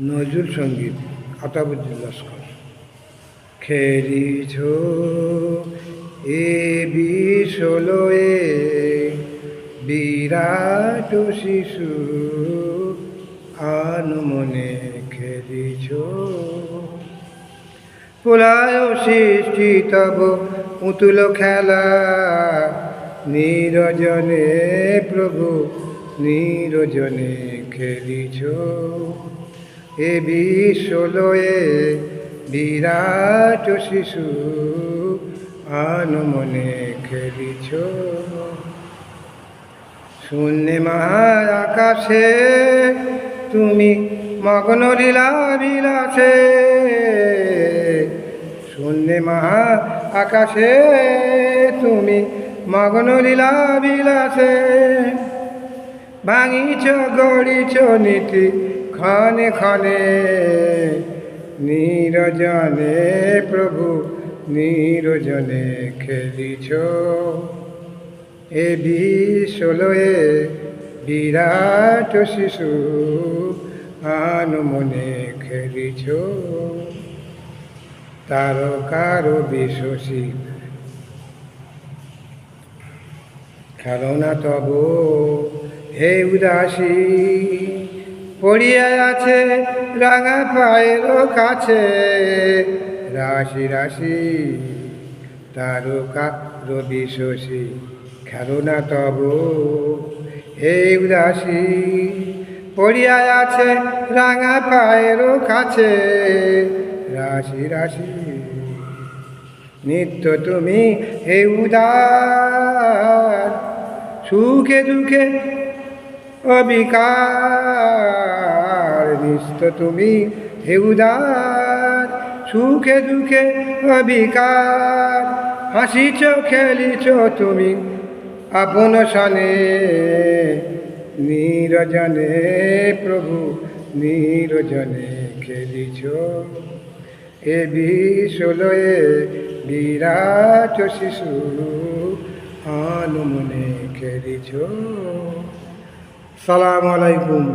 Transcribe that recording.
নজরুল সংগীত, আতাবুদ্দিন লস্কর। খেলিছ এ বিশলয়ে বিরাট শিশু, আনমনে খেলিছ। পুলায় সৃষ্টি তব পুতুল খেলা, নিরজনে প্রভু, নিরজনে খেলিছ। এ বিশ্বলয়ে বিরাট শিশু, আনমনে খেলিছ। শূন্য মার আকাশে তুমি মগ্ন লীলা বিলাসে শূন্য মহা আকাশে তুমি মগ্ন লীলা বিলাসে ভাঙিছ, গড়িছ নীতি ক্ষণে ক্ষণে নিরজনে প্রভু, নিরজনে খেলিছ। এ বিশ্বলয়ে বিরাট শিশু আনমনে খেলিছ। তারকার বিশ্বসী খেলনা তব, হে উদাসী। পড়িয়া আছে রাঙা পায়ের কাছে। রাশি রাশি, তারকা, রবি, শশী খেলনা তব। হে উদাসী পড়িয়া আছে রাঙা পায়ের কাছে। রাশি রাশি, নিত্য তুমি হে উদার। সুখে দুঃখে অবিকার নিত্য তুমি হে উদার, সুখে দুঃখে অবিকার। হাসিছ খেলিছ তুমি আপন সনে নিরজনে প্রভু নিরজনে খেলিছ। এ বিশ্বলয়ে বিরাট শিশু আনমনে খেলিছ। সালাম আলাইকুম।